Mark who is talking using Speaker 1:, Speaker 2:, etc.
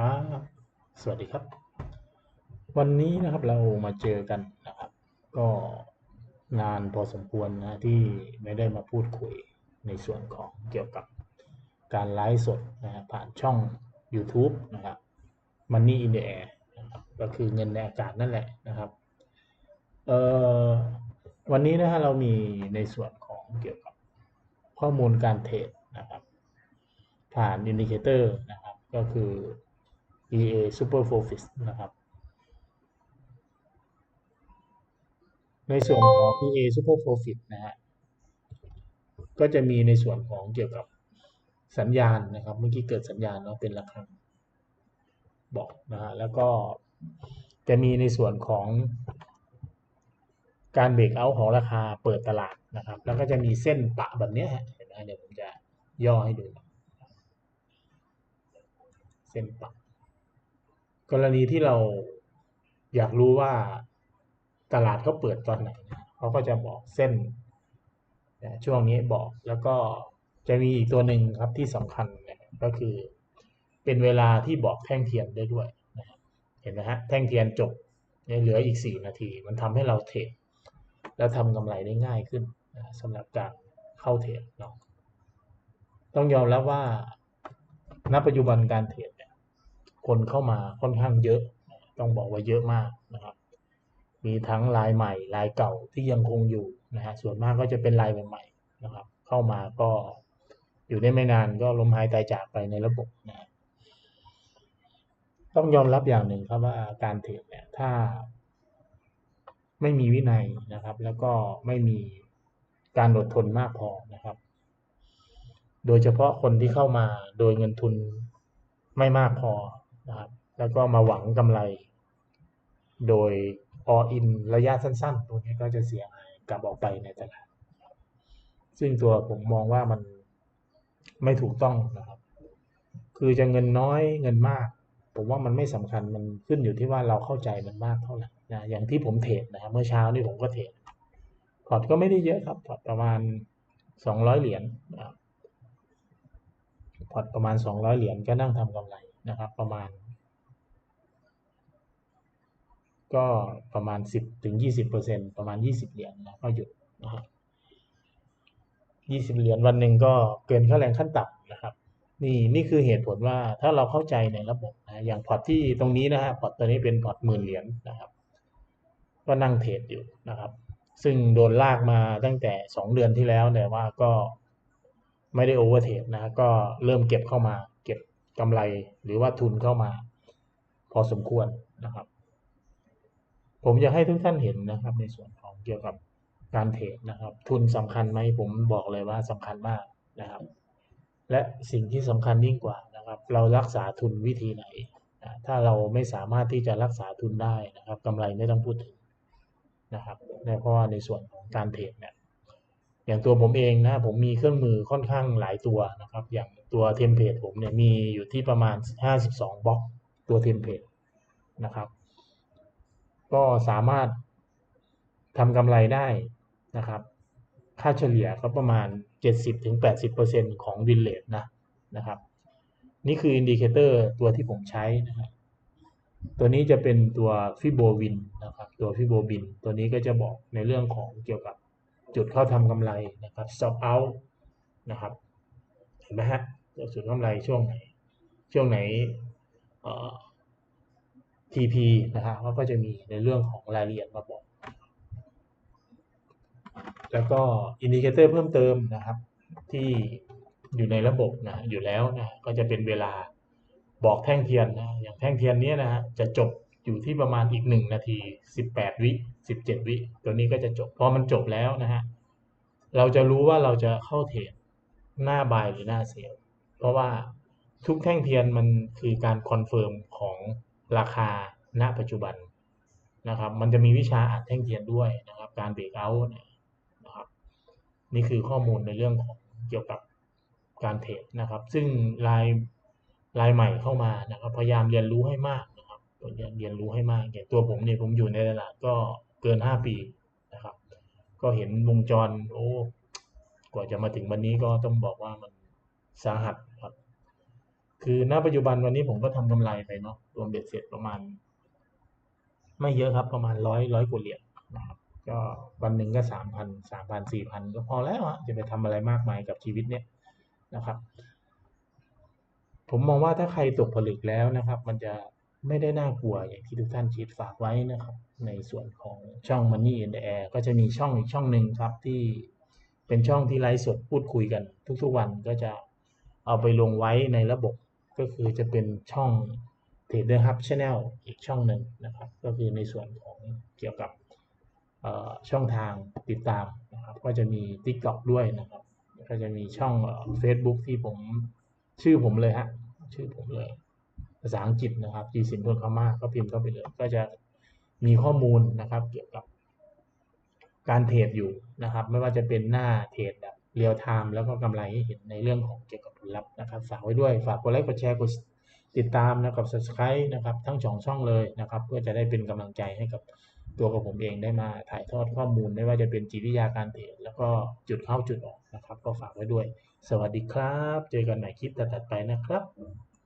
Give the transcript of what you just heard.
Speaker 1: ครับสวัสดีครับ วันนี้นะครับเรามาเจอกันนะครับ ก็นานพอสมควรนะที่ไม่ได้มาพูดคุยในส่วนของเกี่ยวกับการไลฟ์สดนะฮะผ่านช่อง YouTube นะครับ Money in the Air นะครับก็คือเงินในอากาศนั่นแหละนะครับเอ่อวันนี้นะฮะเรามีในส่วนของเกี่ยวกับข้อมูลการเทรดนะครับ ผ่านอินดิเคเตอร์นะครับก็คือ EA Super Profit นะครับ ในส่วนของ EA Super Profit นะฮะ ก็จะมีในส่วนของเกี่ยวกับสัญญาณนะครับ เมื่อกี้เกิดสัญญาณเนาะเป็นระฆังบอกนะฮะ แล้วก็จะมีในส่วนของการเบรกเอาของราคาเปิดตลาดนะครับ แล้วก็จะมีเส้นปะแบบนี้ฮะเห็นไหมเดี๋ยวผมจะย่อให้ดู เส้นปะ กรณีที่เราอยากรู้ว่าตลาดเขาเปิดตอนไหนเขาก็จะบอกเส้นช่วงนี้บอกแล้วก็จะมีอีกตัวหนึ่งครับที่สำคัญก็คือเป็นเวลาที่บอกแท่งเทียนได้ด้วยนะเห็นไหมฮะแท่งเทียนจบเนี่ยเหลืออีก 4 นาที มันทำให้เราเทรดแล้วทำกำไรได้ง่ายขึ้นนะสำหรับการเข้าเทรดเนาะต้องยอมรับว่าณปัจจุบันการเทรด คนเข้ามาค่อนข้างเยอะ ต้องบอกว่าเยอะมากนะครับ มีทั้งรายใหม่รายเก่าที่ยังคงอยู่นะฮะส่วนมากก็จะเป็นรายใหม่ๆนะครับ เข้ามาก็อยู่ได้ไม่นานก็ล้มหายตายจากไปในระบบนะต้องยอมรับอย่างหนึ่งครับว่าการเทรดเนี่ยถ้าไม่มีวินัยนะครับ แล้วก็ไม่มีการอดทนมากพอนะครับ โดยเฉพาะคนที่เข้ามาโดยเงินทุนไม่มากพอ นะครับแล้วก็มาหวังกำไร โดย all in ระยะสั้นๆ ตัวนี้ก็จะเสียหายกลับออกไปในตลาดซึ่งตัวผมมองว่ามันไม่ถูกต้องนะครับ คือจะเงินน้อยเงินมาก ผมว่ามันไม่สำคัญมันขึ้นอยู่ที่ว่าเราเข้าใจมันมากเท่าไหร่นะอย่างที่ผมเทรดนะครับเมื่อเช้านี่ผมก็เทรดพอร์ตก็ไม่ได้เยอะครับพอร์ตประมาณสองร้อยเหรียญพอร์ตประมาณสองร้อยเหรียญก็นั่งทำกำไร นะครับประมาณ ก็ประมาณสิบถึงยี่สิบเปอร์เซ็นประมาณยี่สิบเหรียญนะก็หยุดนะครับยี่สิบเหรียญวันหนึ่งก็เกินค่าแรงขั้นต่ำนะครับนี่นี่คือเหตุผลว่าถ้าเราเข้าใจในระบบนะอย่างพอร์ตที่ตรงนี้นะฮะพอร์ตตัวนี้เป็นพอร์ตหมื่นเหรียญนะครับ ก็นั่งเทรดอยู่นะครับ ซึ่งโดนลากมาตั้งแต่สองเดือนที่แล้วแต่ว่าก็ไม่ได้โอเวอร์เทรดนะก็เริ่มเก็บเข้ามา กำไรหรือว่าทุนเข้ามา พอสมควรนะครับ ผมอยากให้ทุกท่านเห็นนะครับ ในส่วนของเกี่ยวกับการเทรดนะครับ ทุนสำคัญไหมผมบอกเลยว่าสำคัญมากนะครับ และสิ่งที่สำคัญยิ่งกว่านะครับ เรารักษาทุนวิธีไหน ถ้าเราไม่สามารถที่จะรักษาทุนได้นะครับกำไรไม่ต้องพูดถึงนะครับเพราะว่าในส่วนของการเทรดเนี่ยอย่างตัวผมเองนะผมมีเครื่องมือค่อนข้างหลายตัวนะครับ อย่าง ตัวเทมเพลตผมเนี่ยมีอยู่ที่ประมาณ 52บล็อกตัวเทมเพลตนะครับ ก็สามารถทำกำไรได้นะครับ ค่าเฉลี่ยก็ประมาณ 70-80%ของวินเลทนะนะครับ นี่คืออินดิเคเตอร์ตัวที่ผมใช้นะครับ ตัวนี้จะเป็นตัวฟิโบวินนะครับ ตัวฟิโบวิน ตัวนี้ก็จะบอกในเรื่องของเกี่ยวกับจุดเข้าทำกำไรนะครับ stop out นะครับ เห็นไหมฮะ จุดกำไรช่วงไหนช่วงไหนเอ่อ TP นะครับเขาก็จะมีในเรื่องของรายละเอียดมาบอก แล้วก็อินดิเคเตอร์เพิ่มเติมนะครับ ที่อยู่ในระบบนะอยู่แล้วนะก็จะเป็นเวลาบอกแท่งเทียนนะอย่างแท่งเทียนนี้นะฮะจะจบอยู่ที่ประมาณอีก 1 นาที 18 วิ 17 วิ ตัวนี้ก็จะจบพอมันจบแล้วนะฮะเราจะรู้ว่าเราจะเข้าเทรดหน้าบายหรือหน้าเซลล ราะว่าทุกแท่งเทียนมันคือการคอนเฟิร์มของราคาณปัจจุบันนะครับ มันจะมีวิชาอ่านแท่งเทียนด้วยนะครับ การเบรกเอาท์นะครับ นี่คือข้อมูลในเรื่องของเกี่ยวกับการเทรดนะครับ ซึ่งรายรายใหม่เข้ามานะครับ พยายามเรียนรู้ให้มากนะครับเรียนเรียนรู้ให้มากอย่างตัวผมเนี่ยผมอยู่ในตลาดก็เกิน 5 ปีนะครับ ก็เห็นวงจรโอ้กว่าจะมาถึงวันนี้ก็ต้องบอกว่ามัน สาหัสครับ คือณปัจจุบันวันนี้ผมก็ทำกำไรไปเนาะรวมเบ็ดเสร็จประมาณ ไม่เยอะครับประมาณร้อยร้อยกว่าเหรียญนะครับ ก็วันหนึ่งก็สามพันสามพันสี่พันก็พอแล้วอะจะไปทำอะไรมากมายกับชีวิตเนี่ยนะครับ ผมมองว่าถ้าใครตกผลึกแล้วนะครับ มันจะไม่ได้น่ากลัวอย่างที่ทุกท่านคิดฝากไว้นะครับ ในส่วนของช่อง Money in the Air ก็จะมีช่องอีกช่องหนึ่งครับที่เป็นช่องที่ไลฟ์สดพูดคุยกัน ทุกๆวันก็จะ เอาไปลงไว้ในระบบก็คือจะเป็นช่อง Trader Hub Channel อีกช่องหนึ่งนะครับ ก็คือในส่วนของเกี่ยวกับช่องทางติดตามนะครับ ก็จะมี TikTok ด้วยนะครับ ก็จะมีช่องเอ่อ Facebook ที่ผมชื่อผมเลยฮะชื่อผมเลย ภาษาอังกฤษนะครับจีสินทนคามาก็พิมพ์เข้าไปเลย ก็จะมีข้อมูลนะครับ เกี่ยวกับการเทรดอยู่นะครับ ไม่ว่าจะเป็นหน้าเทรดแบบ เรียลไทม์แล้วก็กำไรให้เห็นในเรื่องของเกี่ยวกับผลลัพธ์นะครับ ฝากไว้ด้วยฝากกดไลค์กดแชร์กดติดตามนะครับ subscribe นะครับทั้งสองช่องเลยนะครับ เพื่อจะได้เป็นกำลังใจให้กับตัวกับผมเองได้มาถ่ายทอดข้อมูลไม่ว่าจะเป็นจิตวิทยาการเทรดแล้วก็จุดเข้าจุดออกนะครับ ก็ฝากไว้ด้วย สวัสดีครับ เจอกันใหม่คลิปถัดๆไปนะครับ